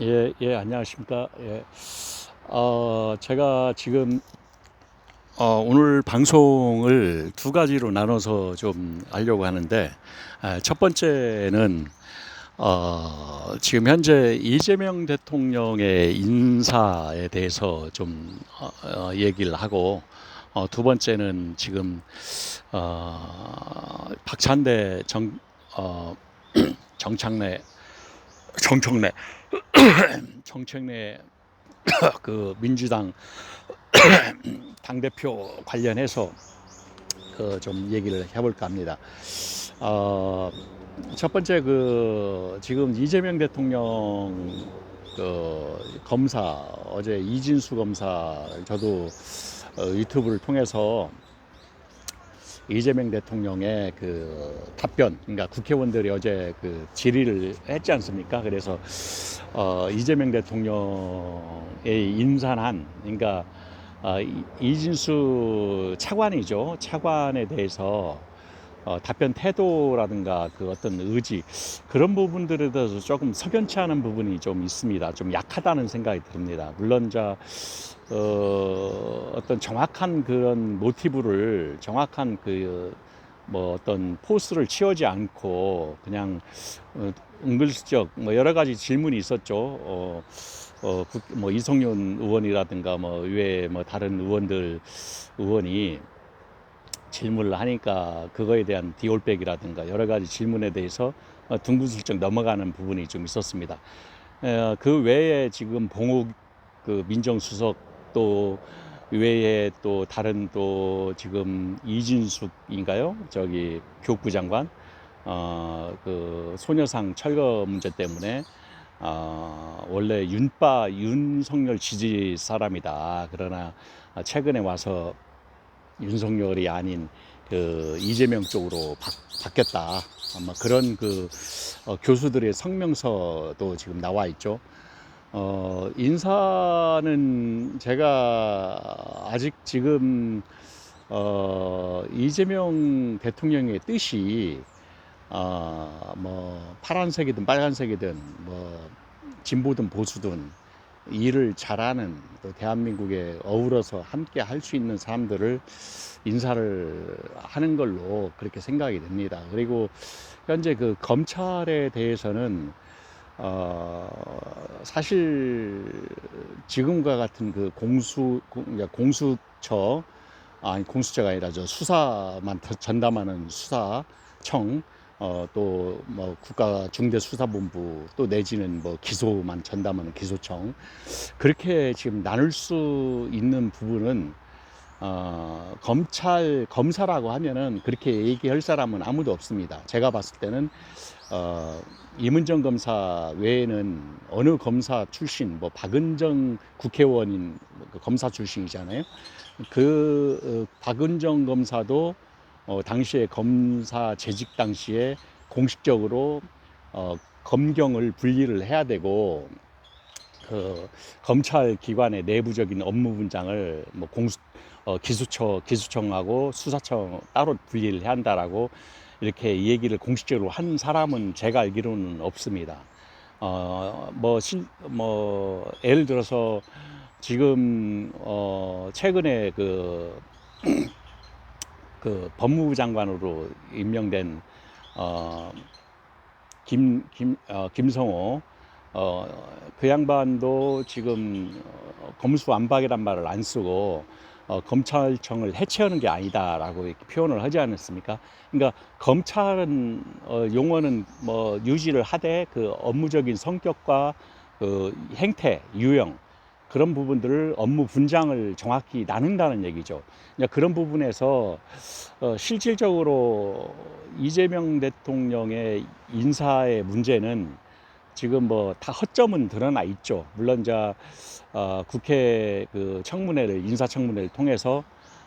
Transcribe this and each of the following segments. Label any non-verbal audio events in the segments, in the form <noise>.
예, 예, 안녕하십니까. 예. 어, 제가 지금 어, 오늘 방송을 두 가지로 나눠서 좀 하려고 하는데, 아, 첫 번째는 어, 지금 현재 이재명 대통령의 인사에 대해서 좀 어, 어, 얘기를 하고, 어, 두 번째는 지금 어, 박찬대 정, 어, <clears throat> 정창래, 정청래 <coughs> 정청래 <coughs> 그 민주당 <coughs> 당 대표 관련해서 그 좀 얘기를 해볼까 합니다. 어, 첫 번째 그 지금 이재명 대통령 그 검사 어제 이진수 검사 저도 어, 유튜브를 통해서 이재명 대통령의 그 답변, 그러니까 국회의원들이 어제 그 질의를 했지 않습니까? 그래서 어, 이재명 대통령의 인산한, 그러니까 어, 이- 이진수 차관이죠. 차관에 대해서 어, 답변 태도라든가 그 어떤 의지 그런 부분들에 대해서 조금 석연치 않은 부분이 좀 있습니다. 좀 약하다는 생각이 듭니다. 물론 자 어, 어떤 정확한 그런 모티브를 정확한 그 뭐 어떤 포스를 취하지 않고 그냥 어, 은근슬쩍 뭐 여러 가지 질문이 있었죠. 어, 어, 국- 뭐 이성윤 의원이라든가 뭐 외에 뭐 다른 의원들 의원이 질문을 하니까 그거에 대한 디올백이라든가 여러 가지 질문에 대해서 어, 둥근슬쩍 넘어가는 부분이 좀 있었습니다. 에, 그 외에 지금 봉욱 그 민정수석 또 외에 또 다른 또 지금 이진숙인가요? 저기 교육부 장관 어 그 소녀상 철거 문제 때문에 어 원래 윤빠 윤석열 지지 사람이다. 그러나 최근에 와서 윤석열이 아닌 그 이재명 쪽으로 바, 바뀌었다. 아마 그런 그 어, 교수들의 성명서도 지금 나와 있죠. 어, 인사는 제가 아직 지금 어, 이재명 대통령의 뜻이 어, 뭐 파란색이든 빨간색이든 뭐 진보든 보수든 일을 잘하는 또 대한민국에 어우러서 함께 할 수 있는 사람들을 인사를 하는 걸로 그렇게 생각이 됩니다. 그리고 현재 그 검찰에 대해서는 어, 사실 지금과 같은 그 공수 공- 공수처 아니 공수처가 아니라 저 수사만 더 전담하는 수사청 어, 또 뭐 국가 중대 수사본부 또 내지는 뭐 기소만 전담하는 기소청 그렇게 지금 나눌 수 있는 부분은 어, 검찰 검사라고 하면은 그렇게 얘기할 사람은 아무도 없습니다. 제가 봤을 때는 어, 이문정 검사 외에는 어느 검사 출신, 뭐 박은정 국회의원인 그 검사 출신이잖아요. 그 어, 박은정 검사도 어, 당시에 검사 재직 당시에 공식적으로 어, 검경을 분리를 해야 되고 그 검찰 기관의 내부적인 업무 분장을 뭐 공수 어, 기수처 기수청하고 수사청 따로 분리를 해야 한다라고 이렇게 얘기를 공식적으로 한 사람은 제가 알기로는 없습니다. 어, 뭐, 신, 뭐, 예를 들어서 지금, 어, 최근에 그, 그 법무부 장관으로 임명된, 어, 김, 김, 어, 김성호, 어, 그 양반도 지금 어, 검수완박이란 말을 안 쓰고 어, 검찰청을 해체하는 게 아니다라고 이렇게 표현을 하지 않았습니까? 그러니까 검찰은 어, 용어는 뭐 유지를 하되 그 업무적인 성격과 그 행태, 유형 그런 부분들을 업무 분장을 정확히 나눈다는 얘기죠. 그러니까 그런 부분에서 어, 실질적으로 이재명 대통령의 인사의 문제는 지금 뭐 다 허점은 드러나 있죠. 물론 자 어, 국회 그 청문회를 인사청문회를 통해서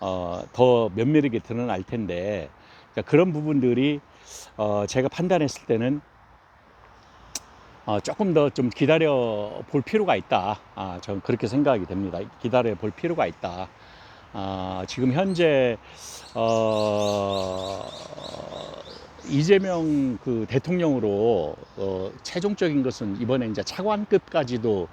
어, 더 면밀하게 드러날 텐데 자, 그런 부분들이 어, 제가 판단했을 때는 어, 조금 더 좀 기다려 볼 필요가 있다. 아, 저는 그렇게 생각이 됩니다. 기다려 볼 필요가 있다. 아, 지금 현재 어, 이재명 그 대통령으로 어, 최종적인 것은 이번에 이제 차관급까지도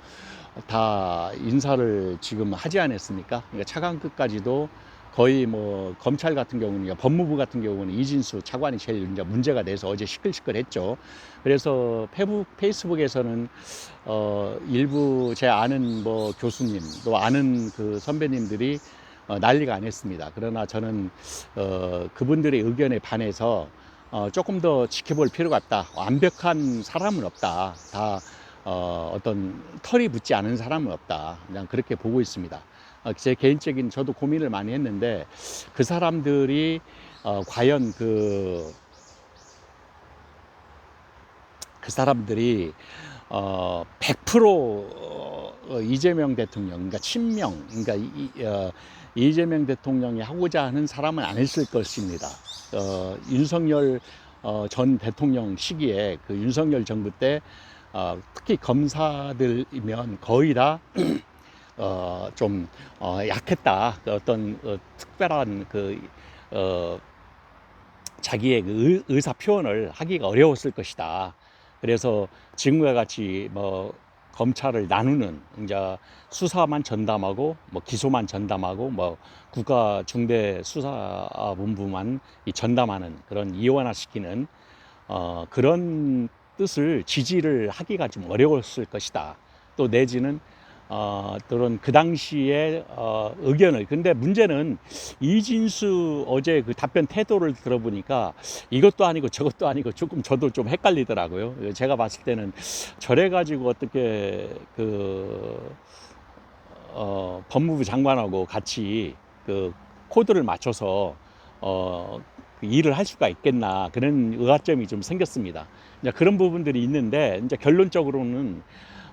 다 인사를 지금 하지 않았습니까? 그러니까 차관급까지도 거의 뭐 검찰 같은 경우는 그러니까 법무부 같은 경우는 이진수 차관이 제일 이제 문제가 돼서 어제 시끌시끌했죠. 그래서 페북 페이스북에서는 어 일부 제 아는 뭐 교수님 또 아는 그 선배님들이 어, 난리가 안 했습니다. 그러나 저는 어 그분들의 의견에 반해서 어 조금 더 지켜볼 필요가 없다. 완벽한 사람은 없다. 다 어, 어떤 털이 붙지 않은 사람은 없다. 그냥 그렇게 보고 있습니다. 어, 제 개인적인 저도 고민을 많이 했는데 그 사람들이 어, 과연 그, 그 사람들이 어, 100% 어, 이재명 대통령, 그러니까 친명, 그러니까 이, 어, 이재명 대통령이 하고자 하는 사람은 아니었을 것입니다. 어, 윤석열 어, 전 대통령 시기에 그 윤석열 정부 때 어, 특히 검사들이면 거의 다 어, 좀, 어, 약했다. 그 어떤, 어, 특별한 그, 어, 자기의 그 의, 의사 표현을 하기가 어려웠을 것이다. 그래서 지금과 같이 뭐, 검찰을 나누는, 이제 수사만 전담하고, 뭐, 기소만 전담하고, 뭐, 국가 중대 수사본부만 이 전담하는 그런 이원화시키는, 어, 그런 뜻을 지지를 하기가 좀 어려웠을 것이다. 또 내지는 어, 그런 그 당시에 어, 의견을 근데 문제는 이진수 어제 그 답변 태도를 들어보니까 이것도 아니고 저것도 아니고 조금 저도 좀 헷갈리더라고요. 제가 봤을 때는 저래 가지고 어떻게 그 어, 법무부 장관하고 같이 그 코드를 맞춰서 어, 그 일을 할 수가 있겠나 그런 의아점이 좀 생겼습니다. 이제 그런 부분들이 있는데 이제 결론적으로는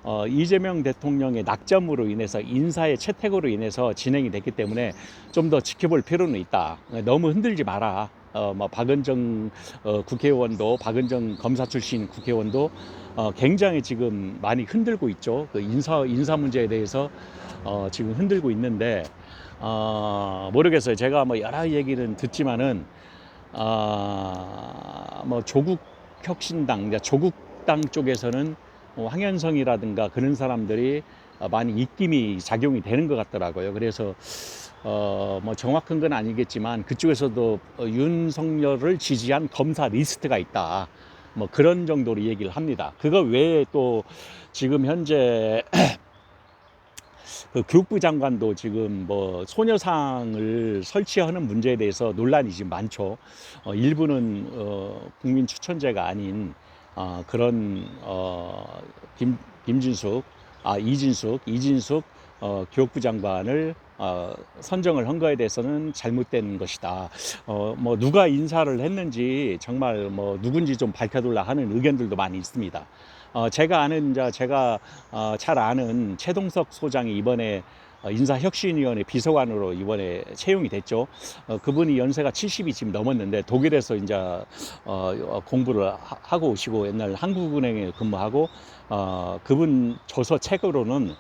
어, 이재명 대통령의 낙점으로 인해서 인사의 채택으로 인해서 진행이 됐기 때문에 좀 더 지켜볼 필요는 있다. 너무 흔들지 마라. 어, 뭐 박은정 어, 국회의원도 박은정 검사 출신 국회의원도 어, 굉장히 지금 많이 흔들고 있죠. 그 인사 인사 문제에 대해서 어, 지금 흔들고 있는데 어, 모르겠어요. 제가 뭐 여러 얘기는 듣지만은 어, 뭐 조국 혁신당, 조국당 쪽에서는 뭐 황현성이라든가 그런 사람들이 어, 많이 입김이 작용이 되는 것 같더라고요. 그래서 어, 뭐 정확한 건 아니겠지만 그쪽에서도 어, 윤석열을 지지한 검사 리스트가 있다. 뭐 그런 정도로 얘기를 합니다. 그거 외에 또 지금 현재 <clears throat> 그 교육부 장관도 지금 뭐 소녀상을 설치하는 문제에 대해서 논란이 지금 많죠. 어, 일부는 어, 국민 추천제가 아닌 어, 그런 어, 김, 김진숙, 아 이진숙, 이진숙 어, 교육부 장관을 어, 선정을 한 거에 대해서는 잘못된 것이다. 어, 뭐 누가 인사를 했는지 정말 뭐 누군지 좀 밝혀달라 하는 의견들도 많이 있습니다. 어, 제가 아는 자 제가 어, 잘 아는 최동석 소장이 이번에 어, 인사혁신위원회 비서관으로 이번에 채용이 됐죠. 어, 그분이 연세가 70이 지금 넘었는데 독일에서 이제 어, 어, 공부를 하, 하고 오시고 옛날 한국은행에 근무하고 어, 그분 저서 책으로는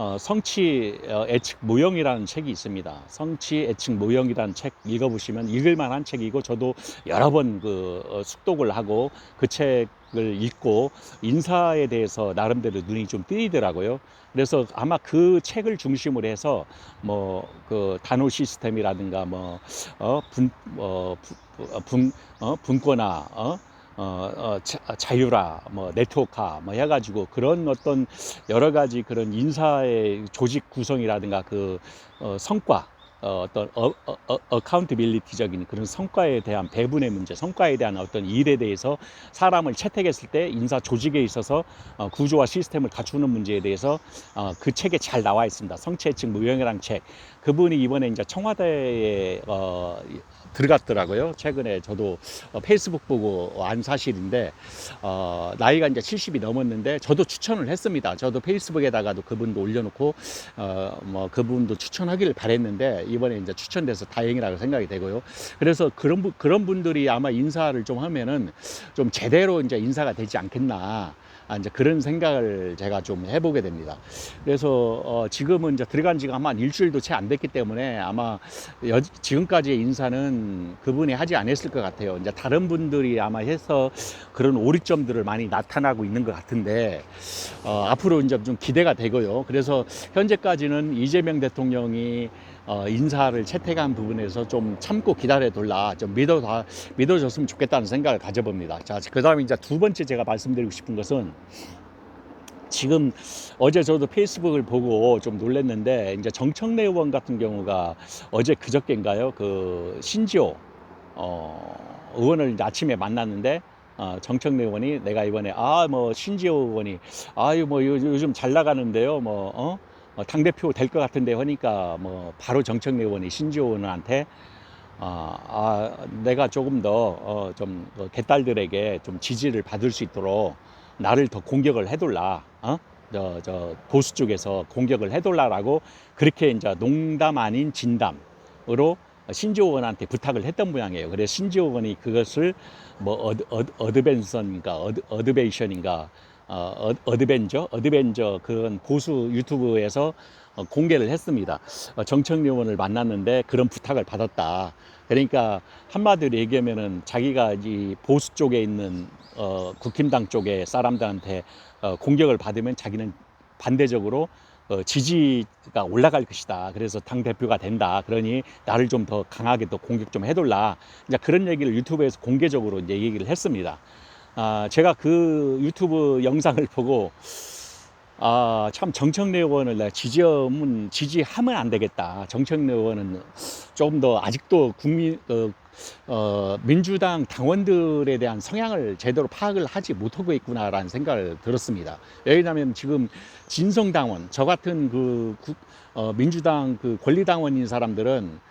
어, 성취 어, 예측 모형이라는 책이 있습니다. 성취 예측 모형이라는 책 읽어보시면 읽을만한 책이고 저도 여러 번그 어, 숙독을 하고 그 책을 읽고 인사에 대해서 나름대로 눈이 좀 뜨이더라고요. 그래서 아마 그 책을 중심으로 해서 뭐 그 단호 시스템이라든가 뭐 어 분 어, 분, 어, 분권화 어, 어, 어, 자, 유라 뭐, 네트워크화, 뭐, 해가지고 그런 어떤 여러 가지 그런 인사의 조직 구성이라든가 그, 어, 성과, 어, 어떤 어, 어, 어, 어카운트빌리티적인 그런 성과에 대한 배분의 문제, 성과에 대한 어떤 일에 대해서 사람을 채택했을 때 인사 조직에 있어서 어, 구조와 시스템을 갖추는 문제에 대해서 어, 그 책에 잘 나와 있습니다. 성취예측 무형이랑 책. 그분이 이번에 이제 청와대에 어, 들어갔더라고요. 최근에 저도 어, 페이스북 보고 안 사실인데 어, 나이가 이제 70이 넘었는데 저도 추천을 했습니다. 저도 페이스북에다가도 그분도 올려놓고 어, 뭐 그분도 추천하기를 바랬는데 이번에 이제 추천돼서 다행이라고 생각이 되고요. 그래서 그런 분, 그런 분들이 아마 인사를 좀 하면은 좀 제대로 이제 인사가 되지 않겠나. 아, 이제 그런 생각을 제가 좀 해보게 됩니다. 그래서 어, 지금은 이제 들어간 지가 아마 일주일도 채 안 됐기 때문에 아마 여, 지금까지의 인사는 그분이 하지 않았을 것 같아요. 이제 다른 분들이 아마 해서 그런 오리점들을 많이 나타나고 있는 것 같은데 어, 앞으로 이제 좀 기대가 되고요. 그래서 현재까지는 이재명 대통령이 어, 인사를 채택한 부분에서 좀 참고 기다려둘라 좀 믿어 믿어줬으면 좋겠다는 생각을 가져봅니다. 자, 그다음에 이제 두 번째 제가 말씀드리고 싶은 것은 지금 어제 저도 페이스북을 보고 좀 놀랐는데 이제 정청래 의원 같은 경우가 어제 그저께인가요 그 신지호 어, 의원을 아침에 만났는데 어, 정청래 의원이 내가 이번에 아 뭐 신지호 의원이 아유 뭐 요- 요즘 잘 나가는데요 뭐 어? 어, 당대표 될 것 같은데 하니까 뭐 바로 정청래 의원이 신지호 의원한테 아, 아 내가 조금 더좀 어, 개딸들에게 좀 지지를 받을 수 있도록 나를 더 공격을 해둘라 어? 저, 저 보수 쪽에서 공격을 해둘라라고 그렇게 이제 농담 아닌 진담으로 신지호 의원한테 부탁을 했던 모양이에요. 그래서 신지호 의원이 그것을 뭐 어드, 어드, 어드벤선인가 어드, 어드베이션인가 어, 어, 어드벤저 어드벤저 그런 보수 유튜브에서 어, 공개를 했습니다. 어, 정청래 의원을 만났는데 그런 부탁을 받았다. 그러니까 한마디로 얘기하면은 자기가 이 보수 쪽에 있는 어, 국힘당 쪽의 사람들한테 어, 공격을 받으면 자기는 반대적으로 어, 지지가 올라갈 것이다. 그래서 당 대표가 된다. 그러니 나를 좀 더 강하게 또 공격 좀 해둘라. 이제 그런 얘기를 유튜브에서 공개적으로 이제 얘기를 했습니다. 아, 제가 그 유튜브 영상을 보고 아, 참 정청래 의원을 내가 지지하면 지지하면 안 되겠다. 정청래 의원은 조금 더 아직도 국민 어, 어, 민주당 당원들에 대한 성향을 제대로 파악을 하지 못하고 있구나라는 생각을 들었습니다. 왜냐하면 지금 진성 당원, 저 같은 그 국- 어, 민주당 그 권리 당원인 사람들은 각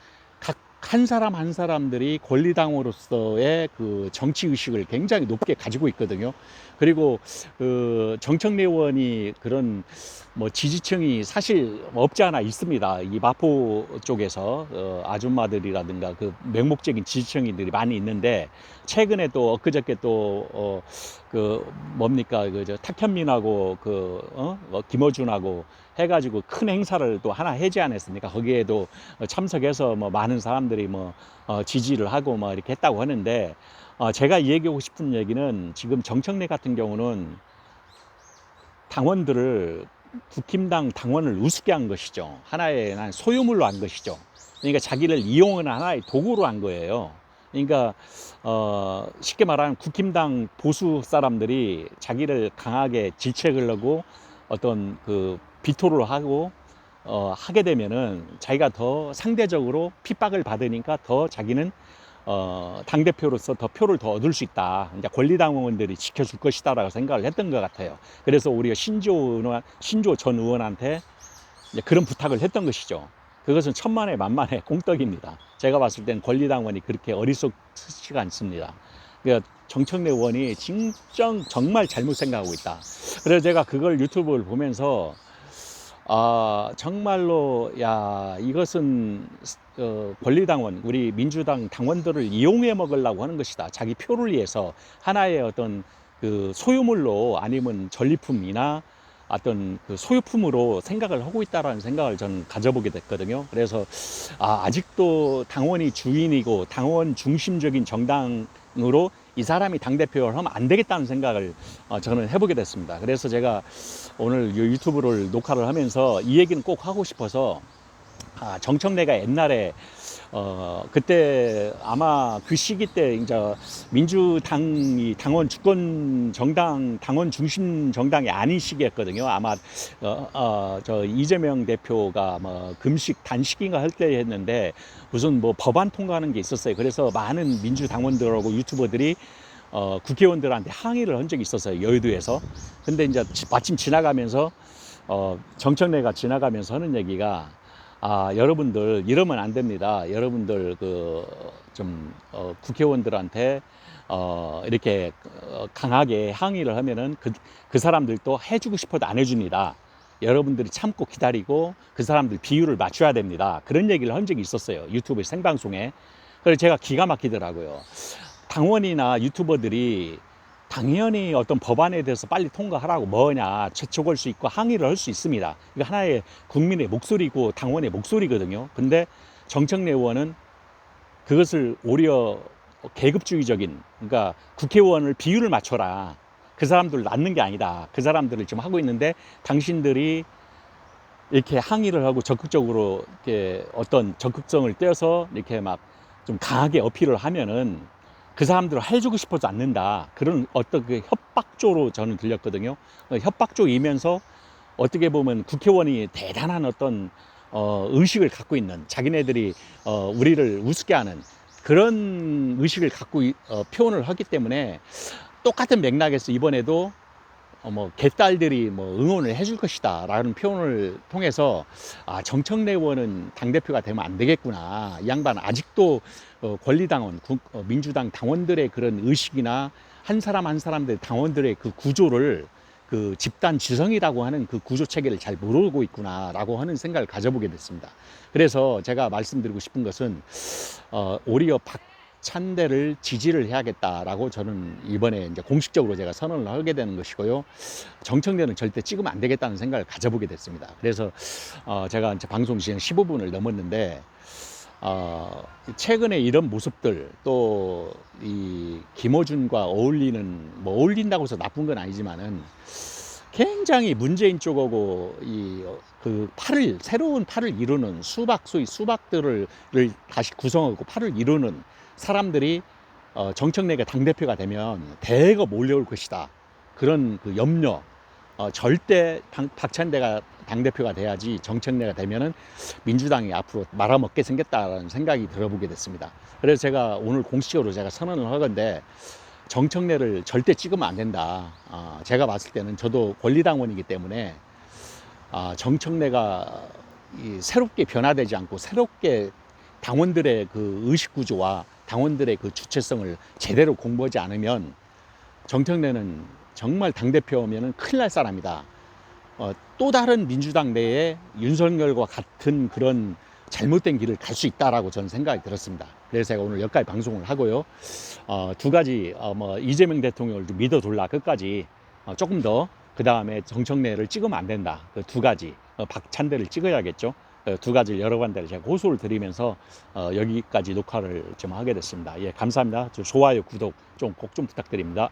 한 사람 한 사람들이 권리당으로서의 그 정치 의식을 굉장히 높게 가지고 있거든요. 그리고 그 정청래 의원이 그런 뭐 지지층이 사실 없지 않아 있습니다. 이 마포 쪽에서 어, 아줌마들이라든가 그 맹목적인 지지층이들이 많이 있는데 최근에 또 엊그저께 또어그 뭡니까 그저 탁현민하고 그 어? 어, 김어준하고 해가지고 큰 행사를 또 하나 해지 않았습니까? 거기에도 참석해서 뭐 많은 사람들이 뭐 어, 지지를 하고 뭐 이렇게 했다고 하는데 어, 제가 얘기하고 싶은 얘기는 지금 정청래 같은 경우는 당원들을 국힘당 당원을 우습게 한 것이죠. 하나의 난 소유물로 한 것이죠. 그러니까 자기를 이용하는 하나의 도구로 한 거예요. 그러니까 어, 쉽게 말하면 국힘당 보수 사람들이 자기를 강하게 질책을 하고 어떤 그 비토를 하고 어, 하게 되면은 자기가 더 상대적으로 핍박을 받으니까 더 자기는 어, 당 대표로서 더 표를 더 얻을 수 있다. 이제 권리당원들이 지켜줄 것이다라고 생각을 했던 것 같아요. 그래서 우리가 신조 의원, 신조 전 의원한테 이제 그런 부탁을 했던 것이죠. 그것은 천만에 만만의 공덕입니다. 제가 봤을 땐 권리당원이 그렇게 어리석지가 않습니다. 그러니까 정청래 의원이 진정 정말 잘못 생각하고 있다. 그래서 제가 그걸 유튜브를 보면서 아 정말로 야 이것은 어, 권리당원 우리 민주당 당원들을 이용해 먹으려고 하는 것이다. 자기 표를 위해서 하나의 어떤 그 소유물로 아니면 전리품이나 어떤 그 소유품으로 생각을 하고 있다라는 생각을 저는 가져보게 됐거든요. 그래서 아, 아직도 당원이 주인이고 당원 중심적인 정당으로 이 사람이 당대표를 하면 안 되겠다는 생각을 어, 저는 해보게 됐습니다. 그래서 제가 오늘 이 유튜브를 녹화를 하면서 이 얘기는 꼭 하고 싶어서 아, 정청래가 옛날에 어 그때 아마 그 시기 때 이제 민주당이 당원 주권 정당 당원 중심 정당이 아닌 시기였거든요. 아마 어저 이재명 대표가 뭐 금식 단식인가 할 때 했는데 무슨 뭐 법안 통과하는 게 있었어요. 그래서 많은 민주당원들하고 유튜버들이 어, 국회의원들한테 항의를 한 적이 있었어요. 여의도에서. 근데 이제 지- 마침 지나가면서 어, 정청래가 지나가면서 하는 얘기가 아, 여러분들 이러면 안 됩니다. 여러분들 그좀 어, 국회의원들한테 어, 이렇게 어, 강하게 항의를 하면은 그, 그 사람들도 해주고 싶어도 안 해줍니다. 여러분들이 참고 기다리고 그 사람들 비율을 맞춰야 됩니다. 그런 얘기를 한 적이 있었어요. 유튜브 생방송에. 그래서 제가 기가 막히더라고요. 당원이나 유튜버들이 당연히 어떤 법안에 대해서 빨리 통과하라고 뭐냐 재촉할 수 있고 항의를 할 수 있습니다. 이거 하나의 국민의 목소리고 당원의 목소리거든요. 근데 정청래 의원은 그것을 오히려 계급주의적인 그러니까 국회의원을 비율을 맞춰라. 그 사람들 낳는 게 아니다. 그 사람들을 지금 하고 있는데 당신들이 이렇게 항의를 하고 적극적으로 이렇게 어떤 적극성을 떼어서 이렇게 막 좀 강하게 어필을 하면은 그 사람들을 해주고 싶어서 않는다. 그런 어떤 그 협박조로 저는 들렸거든요. 어, 협박조이면서 어떻게 보면 국회의원이 대단한 어떤 어, 의식을 갖고 있는 자기네들이 어, 우리를 우습게 하는 그런 의식을 갖고 이- 어, 표현을 하기 때문에 똑같은 맥락에서 이번에도 어, 뭐 개딸들이 뭐 응원을 해줄 것이다 라는 표현을 통해서 아 정청래 의원은 당대표가 되면 안 되겠구나 이 양반은 아직도 어, 권리당원 국- 어, 민주당 당원들의 그런 의식이나 한 사람 한 사람들 당원들의 그 구조를 그 집단 지성이라고 하는 그 구조 체계를 잘 모르고 있구나라고 하는 생각을 가져보게 됐습니다. 그래서 제가 말씀드리고 싶은 것은 어, 오히려 박 찬대를 지지를 해야겠다라고 저는 이번에 이제 공식적으로 제가 선언을 하게 되는 것이고요. 정청래는 절대 찍으면 안 되겠다는 생각을 가져보게 됐습니다. 그래서 어, 제가 이제 방송 시간 15분을 넘었는데 어, 최근에 이런 모습들 또 이 김어준과 어울리는 뭐 어울린다고 해서 나쁜 건 아니지만은 굉장히 문재인 쪽하고 이 그 팔을 새로운 팔을 이루는 수박 소위 수박들을 를 다시 구성하고 팔을 이루는 사람들이 어, 정청래가 당 대표가 되면 대거 몰려올 것이다 그런 그 염려 어, 절대 당, 박찬대가 당 대표가 돼야지 정청래가 되면은 민주당이 앞으로 말아먹게 생겼다라는 생각이 들어보게 됐습니다. 그래서 제가 오늘 공식적으로 제가 선언을 하건데 정청래를 절대 찍으면 안 된다. 아, 제가 봤을 때는 저도 권리당원이기 때문에 아, 정청래가 이 새롭게 변화되지 않고 새롭게 당원들의 그 의식 구조와 당원들의 그 주체성을 제대로 공부하지 않으면 정청래는 정말 당대표면은 큰일 날 사람이다. 어, 또 다른 민주당 내에 윤석열과 같은 그런 잘못된 길을 갈 수 있다라고 저는 생각이 들었습니다. 그래서 제가 오늘 여기까지 방송을 하고요. 어, 두 가지, 어, 뭐, 이재명 대통령을 좀 믿어둘라 끝까지 어, 조금 더 그 다음에 정청래를 찍으면 안 된다. 그 두 가지, 어, 박찬대를 찍어야겠죠. 어, 두 가지를 여러 관대를 제가 호소를 드리면서 어, 여기까지 녹화를 좀 하게 됐습니다. 예, 감사합니다. 저 좋아요, 구독 좀 꼭좀 부탁드립니다.